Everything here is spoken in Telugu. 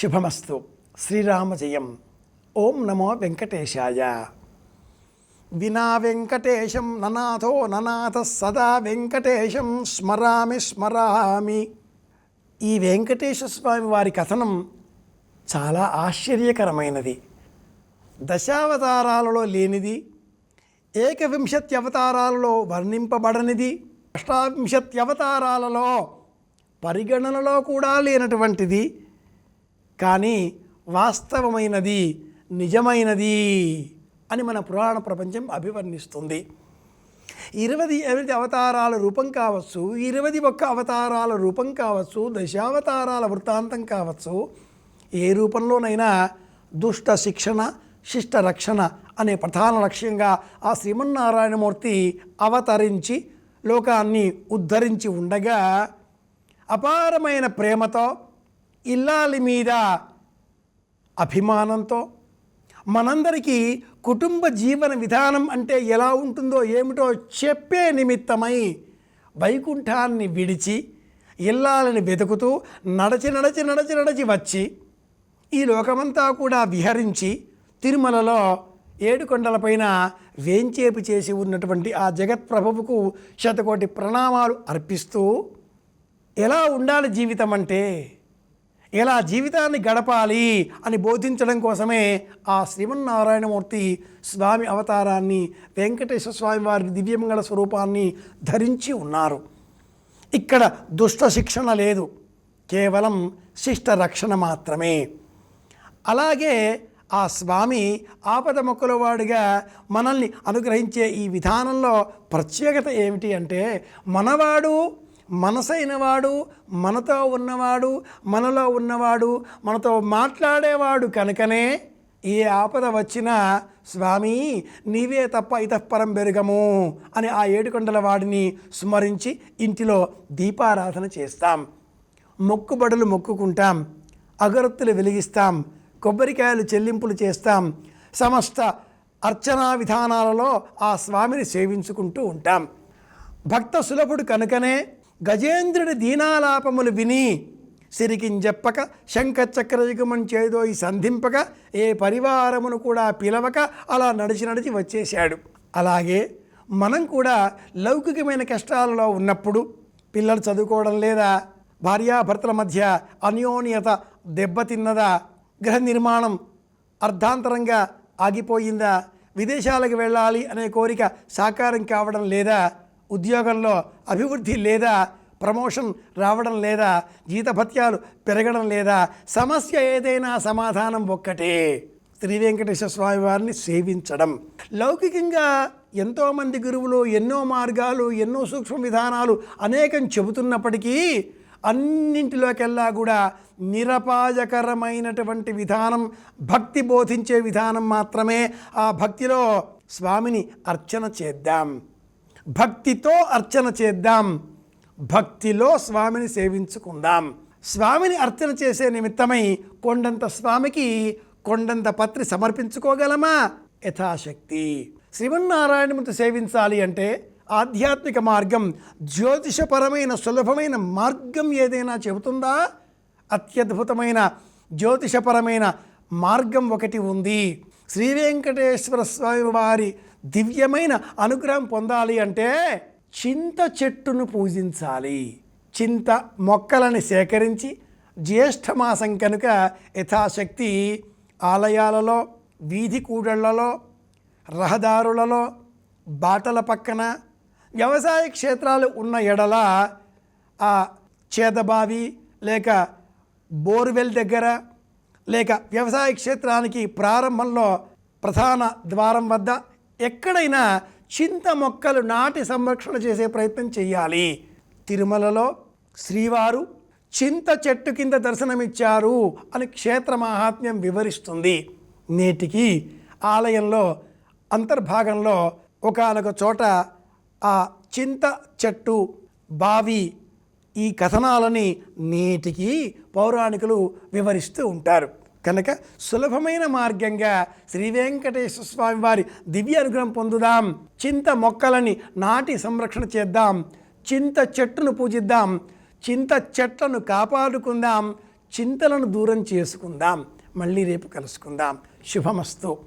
శుభమస్తు. శ్రీరామజయం. ఓం నమో వెంకటేశాయ. వినా వెంకటేశం ననాథో ననాథ సదా వెంకటేశం స్మరామి స్మరామి. ఈ వెంకటేశ్వర స్వామి వారి కథనం చాలా ఆశ్చర్యకరమైనది. దశావతారాలలో లేనిది ఏకవింశతి అవతారాలలో వర్ణింపబడనిది అష్టావింశతి అవతారాలలో పరిగణనలో కూడా లేనటువంటిది కానీ వాస్తవమైనది నిజమైనది అని మన పురాణ ప్రపంచం అభివర్ణిస్తుంది. ఇరవై ఎనిమిది అవతారాల రూపం కావచ్చు ఇరవై ఒక్క అవతారాల రూపం కావచ్చు దశావతారాల వృత్తాంతం కావచ్చు ఏ రూపంలోనైనా దుష్ట శిక్షణ శిష్ట రక్షణ అనే ప్రధాన లక్ష్యంగా ఆ శ్రీమన్నారాయణమూర్తి అవతరించి లోకాన్ని ఉద్ధరించి ఉండగా అపారమైన ప్రేమతో ఇల్లాలి మీద అభిమానంతో మనందరికీ కుటుంబ జీవన విధానం అంటే ఎలా ఉంటుందో ఏమిటో చెప్పే నిమిత్తమై వైకుంఠాన్ని విడిచి ఇల్లాలని వెతుకుతూ నడచి నడచి నడచి నడచి వచ్చి ఈ లోకమంతా కూడా విహరించి తిరుమలలో ఏడుకొండలపైన వేంచేపు చేసి ఉన్నటువంటి ఆ జగత్ప్రభువుకు శతకోటి ప్రణామాలు అర్పిస్తూ ఎలా ఉండాలి జీవితం అంటే ఎలా జీవితాన్ని గడపాలి అని బోధించడం కోసమే ఆ శ్రీమన్నారాయణమూర్తి స్వామి అవతారాన్ని వెంకటేశ్వర స్వామి వారి దివ్యమంగళ స్వరూపాన్ని ధరించి ఉన్నారు. ఇక్కడ దుష్ట శిక్షణ లేదు. కేవలం శిష్ట రక్షణ మాత్రమే. అలాగే ఆ స్వామి ఆపద మొక్కలవాడిగా మనల్ని అనుగ్రహించే ఈ విధానంలో ప్రత్యేకత ఏమిటి అంటే మనవాడు మనసైనవాడు మనతో ఉన్నవాడు మనలో ఉన్నవాడు మనతో మాట్లాడేవాడు కనుకనే ఏ ఆపద వచ్చినా స్వామి నీవే తప్ప ఇతఃపరం పెరగము అని ఆ ఏడుకొండల వాడిని స్మరించి ఇంటిలో దీపారాధన చేస్తాం. మొక్కుబడులు మొక్కుకుంటాం. అగరత్తులు వెలిగిస్తాం. కొబ్బరికాయలు చెల్లింపులు చేస్తాం. సమస్త అర్చనా విధానాలలో ఆ స్వామిని సేవించుకుంటూ ఉంటాం. భక్త సులభుడు కనుకనే గజేంద్రుడి దీనాలాపములు విని సిరికింజెప్పక శంఖ చక్రయుగమం చేదోయి సంధింపక ఏ పరివారమును కూడా పిలవక అలా నడిచి నడిచి వచ్చేశాడు. అలాగే మనం కూడా లౌకికమైన కష్టాలలో ఉన్నప్పుడు పిల్లలు చదువుకోవడం లేదా భార్యాభర్తల మధ్య అన్యోన్యత దెబ్బతిన్నదా గృహ నిర్మాణం అర్ధాంతరంగా ఆగిపోయిందా విదేశాలకు వెళ్ళాలి అనే కోరిక సాకారం కావడం లేదా ఉద్యోగంలో అభివృద్ధి లేదా ప్రమోషన్ రావడం లేదా జీతభత్యాలు పెరగడం లేదా సమస్య ఏదైనా సమాధానం ఒక్కటే. శ్రీ వెంకటేశ్వర స్వామి వారిని సేవించడం. లౌకికంగా ఎంతోమంది గురువులు ఎన్నో మార్గాలు ఎన్నో సూక్ష్మ విధానాలు అనేకం చెబుతున్నప్పటికీ అన్నింటిలోకెల్లా కూడా నిరపాయకరమైనటువంటి విధానం భక్తి బోధించే విధానం మాత్రమే ఆ భక్తిలో స్వామిని అర్చన చేద్దాం. భక్తితో అర్చన చేద్దాం. భక్తిలో స్వామిని సేవించుకుందాం. స్వామిని అర్చన చేసే నిమిత్తమై కొండంత స్వామికి కొండంత పత్రి సమర్పించుకోగలమా? యథాశక్తి. శ్రీమన్నారాయణమూర్తి సేవించాలి అంటే ఆధ్యాత్మిక మార్గం జ్యోతిషపరమైన సులభమైన మార్గం ఏదైనా చెబుతుందా? అత్యద్భుతమైన జ్యోతిషపరమైన మార్గం ఒకటి ఉంది. శ్రీ వెంకటేశ్వర స్వామి వారి దివ్యమైన అనుగ్రహం పొందాలి అంటే చింత చెట్టును పూజించాలి. చింత మొక్కలని సేకరించి జ్యేష్ఠమాసం కనుక యథాశక్తి ఆలయాలలో వీధి కూడళ్ళలో రహదారులలో బాటల పక్కన వ్యవసాయ క్షేత్రాలు ఉన్న ఎడల ఆ చేదబావి లేక బోర్వెల్ దగ్గర లేక వ్యవసాయ క్షేత్రానికి ప్రారంభంలో ప్రధాన ద్వారం వద్ద ఎక్కడైనా చింత మొక్కలు నాటి సంరక్షణ చేసే ప్రయత్నం చేయాలి తిరుమలలో శ్రీవారు చింత చెట్టు కింద దర్శనమిచ్చారు అని క్షేత్ర మహాత్మ్యం వివరిస్తుంది. నేటికి ఆలయంలో అంతర్భాగంలో ఒకనొక చోట ఆ చింత చెట్టు బావి ఈ కథనాలని నేటికి పౌరాణికులు వివరిస్తూ ఉంటారు. కనుక సులభమైన మార్గంగా శ్రీ వెంకటేశ్వర స్వామి వారి దివ్య అనుగ్రహం పొందుదాం. చింత మొక్కలని నాటి సంరక్షణ చేద్దాం. చింత చెట్టును పూజిద్దాం. చింత చెట్లను కాపాడుకుందాం. చింతలను దూరం చేసుకుందాం. మళ్ళీ రేపు కలుసుకుందాం. శుభమస్తు.